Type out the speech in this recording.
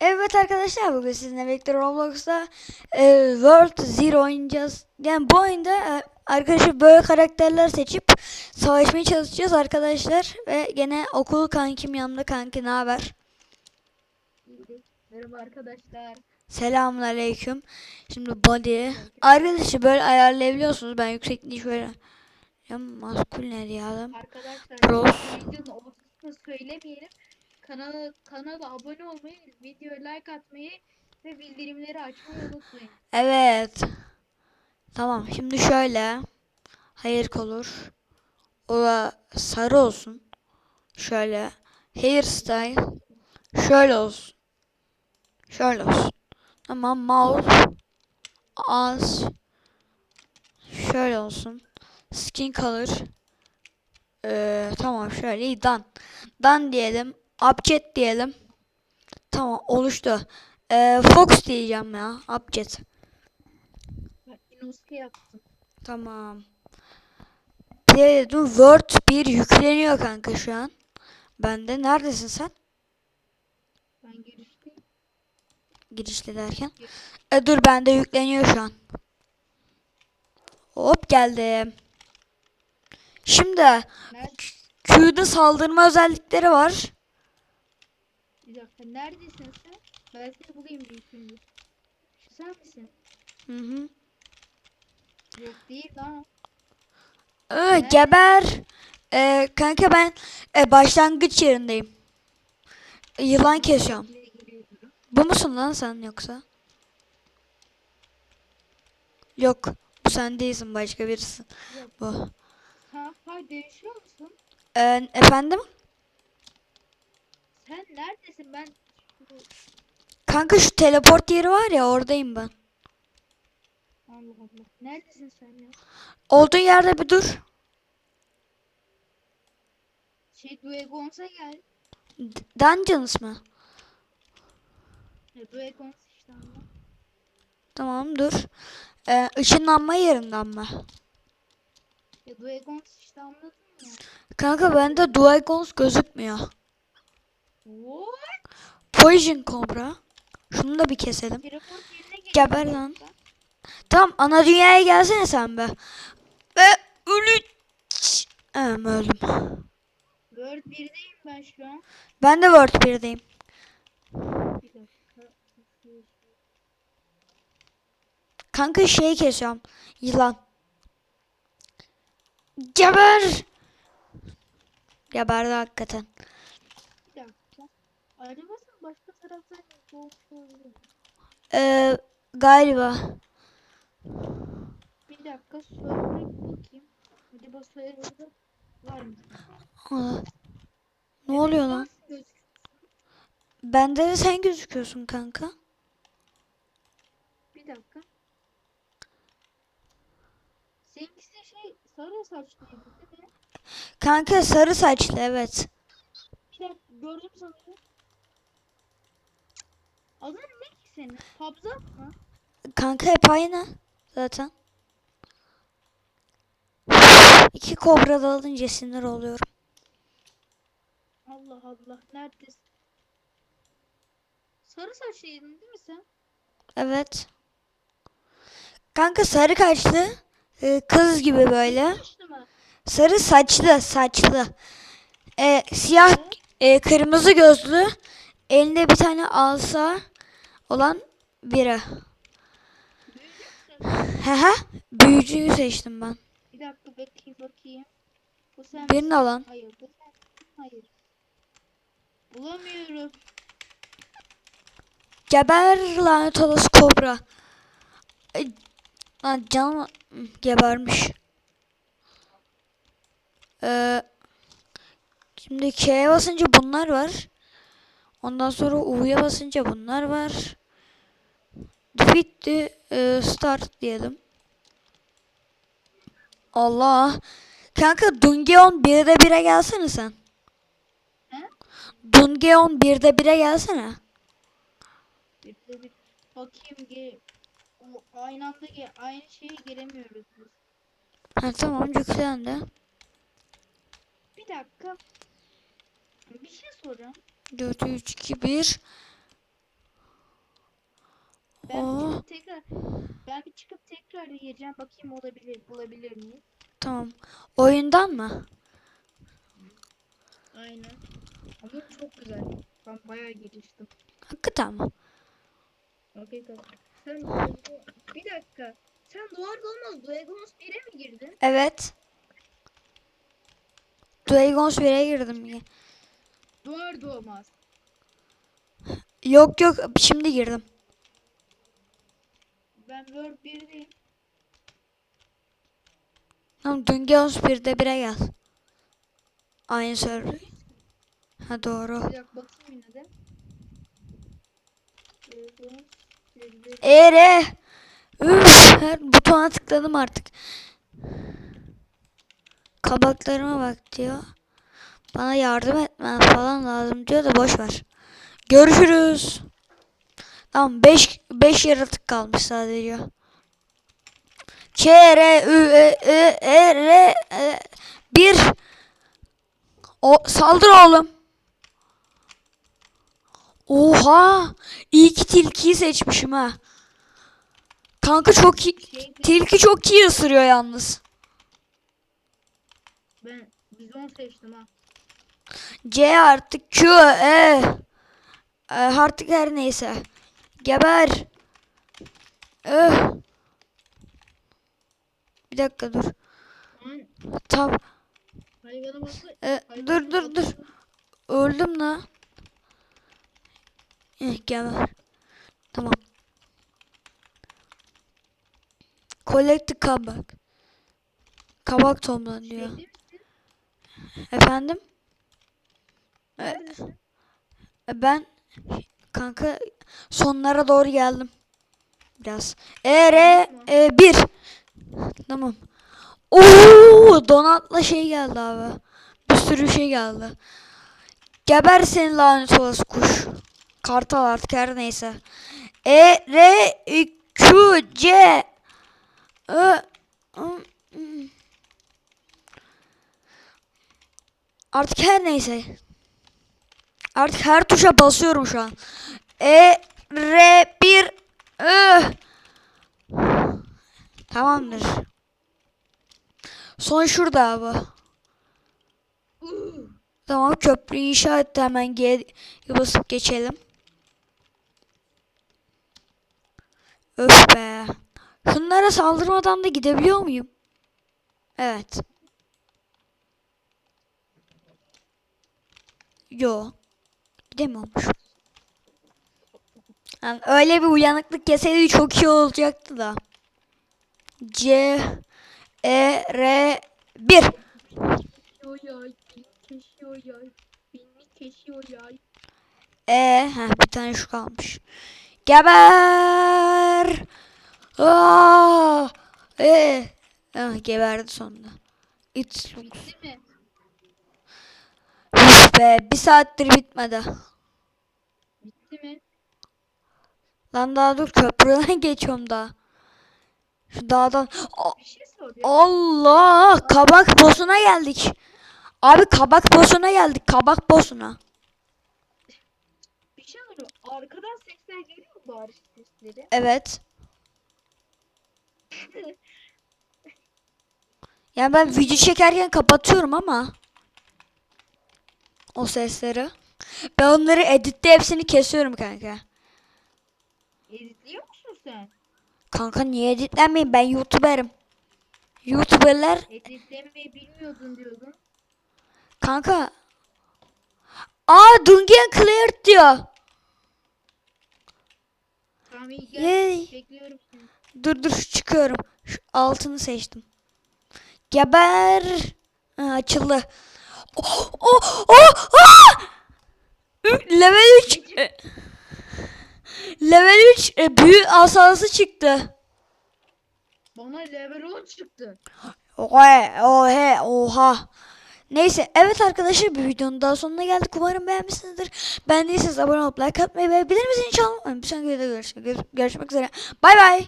Evet arkadaşlar bugün sizinle birlikte Roblox'ta e, World Zero oynayacağız. Yani bu oyunda e, arkadaşlar böyle karakterler seçip savaşmaya çalışacağız arkadaşlar. Ve gene okul kankim yanımda kanki ne haber? Merhaba arkadaşlar. Selamun aleyküm. Şimdi body. Arkadaşlar böyle ayarlayabiliyorsunuz. Ben yüksekliği şöyle. Ya maskul ne diyelim? Arkadaşlar Pros. söylemeyelim. Kanala kanala abone olmayı, videoya like atmayı ve bildirimleri açmayı unutmayın. Evet. Tamam şimdi şöyle. Hayır olur. O da sarı olsun. Şöyle. Hairstyle. Şöyle olsun. Şöyle olsun. Tamam mouse. Az. Şöyle olsun. Skin color. Ee, tamam şöyle done. Done diyelim. Object diyelim. Tamam oluştu. Ee, Fox diyeceğim ya. Yaptım. Tamam. Play dedim. Word 1 yükleniyor kanka şu an. Bende. Neredesin sen? Ben girişteyim. Girişte derken. E dur bende yükleniyor şu an. Hop geldim. Şimdi? Q'da saldırma özellikleri var. Bir dakika. Neredesin sen? Ben seni bulayım bir şimdi. Şu sen misin? Hı hı. Yok değil lan. Ee, geber. Ee, kanka ben e, başlangıç yerindeyim. Yılan kesiyorum. Bu musun lan sen yoksa? Yok. Bu sen değilsin başka birisin. Yok. Bu. Ha, ha değişiyor musun? Ee, efendim? Sen neredesin? Ben Kanka şu teleport yeri var ya oradayım ben. Allah Allah. Neredesin sen ya? Olduğun yerde bir dur. Şey Duegons'a gel. D- Dungeons mı? Ya Duegons işte ama. Tamam dur. Ee, ışınlanma yerinden mi? Ya Duegons işte anladın mı? Kanka bende Dualgons gözükmüyor. What? Poison Cobra. Şunu da bir keselim. Geber lan. Tamam ana dünyaya gelsene sen be. Ve ölü... Em, öldüm. Word 1'deyim ben şu an. Ben de World 1'deyim. Bir dakika. Kanka şeyi kesiyorum. Yılan. Geber. Geberdi hakikaten. Sen başka taraftan doğmuş. Ee, galiba. Bir dakika server'a bakayım. Acaba server'da var mı? Aa, ne oluyor lan? Bende de sen gözüküyorsun kanka. Bir dakika. Seninkisi de şey sarı saçlıydı değil mi? Kanka sarı saçlı evet. Bir dakika gördüm sanırım. Adın ne ki senin? Habzat mı? Kanka hep aynı zaten. İki kobra da alınca sinir oluyorum. Allah Allah neredesin? Sarı saçlıydın değil mi sen? Evet. Kanka sarı kaşlı. e, Kız gibi böyle. Sarı saçlı saçlı. E, siyah e, kırmızı gözlü. Elinde bir tane alsa olan biri. Müsün? Hehe. Büyücüyü seçtim ben. Bir dakika bakayım bakayım. Bu sen Birini alan. Hayır bu sen? Hayır. Bulamıyorum. Geber lanet olası kobra. Ay, Lan canım gebermiş. Ee, şimdi K'ye basınca bunlar var. Ondan sonra U'ya basınca bunlar var. The e, start diyelim. Allah. Kanka Dungeon 1'de 1'e gelsene sen. He? Dungeon 1'de 1'e gelsene. Bir de bir bakayım aynı anda aynı şeye giremiyoruz biz. Ha tamam yüklendi. Bir dakika. Bir şey soracağım. 4 3 2 1 Ben bir Oo. çıkıp tekrar ben bir çıkıp tekrar gireceğim bakayım olabilir bulabilir miyim? Tamam. Oyundan mı? Aynen. Ama çok güzel. Ben bayağı geliştim. Hakikaten mi? Tamam. Sen bir dakika. Sen doğar doğmaz Dragons 1'e mi girdin? Evet. Dragons 1'e girdim. Doğar doğmaz. Yok yok şimdi girdim. Ben World 1'deyim. Tamam Dragons 1'de 1'e gel. Aynı server. Ha doğru. Bir dakika bakayım yine de. Dragons 1'de. Ere. Üf, her butona tıkladım artık. Kabaklarıma bak diyor. Bana yardım etmen falan lazım diyor da boş ver. Görüşürüz. Tamam 5 5 yaratık kalmış sadece. Ç R Ü E E E R E 1 O saldır oğlum. Oha! İyi ki tilkiyi seçmişim ha. Kanka çok iyi. Tilki çok iyi ısırıyor yalnız. ben bizon seçtim ha. C artık Q E. E, artık her neyse. Geber. Öh. Bir dakika dur. Tam. E, hayvana dur dur dur. Öldüm la. Eh, geber. Tamam. Collect the kabak. Kabak. Şeyde misin? Efendim? E, Neredesin? E, Ben kanka sonlara doğru geldim. Biraz. E R e, 1. Tamam. Oo donatla şey geldi abi. Bir sürü şey geldi. Geber senin lanet olası kuş. Kartal artık her neyse. E R Q C Ö. Artık her neyse. Artık her tuşa basıyorum şu an. E R 1 Ö. Tamamdır. Son şurada abi. Tamam köprü inşa etti hemen G basıp geçelim. Öf be. Şunlara saldırmadan da gidebiliyor muyum? Evet. Yo. Gidemiyormuş. Yani öyle bir uyanıklık yeseydi çok iyi olacaktı da. C E R 1 Kesiyor yay. Beni kesiyor yay. Beni kesiyor yay. E heh, bir tane şu kalmış. Geber. Aa! E. Ah, geberdi sonunda. Mi? Üf be bir saattir bitmedi. Bitti mi? Lan daha dur köprüden geçiyorum daha. Şu dağdan. A- şey. Allah! Kabak bosuna geldik. Abi kabak bosuna geldik. Kabak bosuna. Bir şey soracağım. Arkadan sesler geliyor mu bağırış sesleri? Evet. Yani ben video çekerken kapatıyorum ama o sesleri. Ben onları editte hepsini kesiyorum kanka. Editliyor musun sen? Kanka niye editlenmeyeyim? Ben YouTuber'ım. YouTuber'lar Editlemeyi bilmiyordun diyordun. kanka. Aa Dungeon Cleared diyor. Tamam iyi gel. Yay. Bekliyorum seni. Dur dur çıkıyorum. Şu altını seçtim. Geber. Ha, açıldı. Oh, oh, oh! Ü- Level 3. Level 3 e, büyü asası çıktı. Bana level 10 çıktı. Ohe, ohe, oha. Neyse evet arkadaşlar bir videonun daha sonuna geldik. Umarım beğenmişsinizdir. Beğendiyseniz abone olup like atmayı ve bildirim zilini çalmayı unutmayın. Bir sonraki videoda görüşmek, görüşmek üzere. Bay bay.